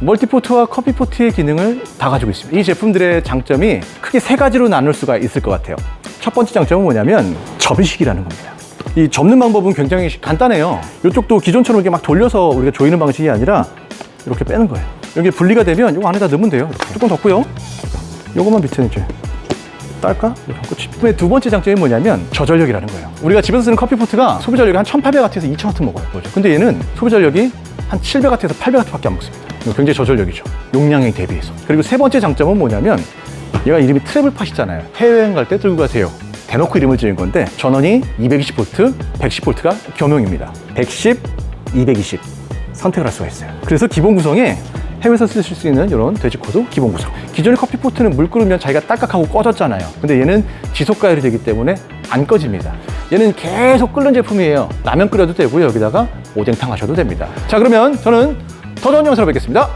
멀티포트와 커피포트의 기능을 다 가지고 있습니다. 이 제품들의 장점이 크게 세 가지로 나눌 수가 있을 것 같아요. 첫 번째 장점은 뭐냐면 접이식이라는 겁니다. 이 접는 방법은 굉장히 간단해요. 이쪽도 기존처럼 이렇게 막 돌려서 우리가 조이는 방식이 아니라 이렇게 빼는 거예요. 여기 분리가 되면 이거 안에다 넣으면 돼요. 뚜껑 덮고요. 요것만 밑에 이제 딸까? 그다음에 두 번째 장점이 뭐냐면 저전력이라는 거예요. 우리가 집에서 쓰는 커피포트가 소비 전력이 한 1800W에서 2000W 먹어요. 근데 얘는 소비 전력이 한 700W에서 800W밖에 안 먹습니다. 굉장히 저전력이죠. 용량에 대비해서. 그리고 세 번째 장점은 뭐냐면 얘가 이름이 트래블 팟이잖아요. 해외여행 갈 때 들고 가세요. 대놓고 이름을 지은 건데 전원이 220V, 110V가 겸용입니다. 110, 220 선택을 할 수가 있어요. 그래서 기본 구성에 해외에서 쓰실 수 있는 이런 돼지코드 기본 구성. 기존의 커피 포트는 물 끓으면 자기가 딸깍하고 꺼졌잖아요. 근데 얘는 지속 가열이 되기 때문에 안 꺼집니다. 얘는 계속 끓는 제품이에요. 라면 끓여도 되고요. 여기다가 오뎅탕 하셔도 됩니다. 자, 그러면 저는 더 좋은 영상으로 뵙겠습니다.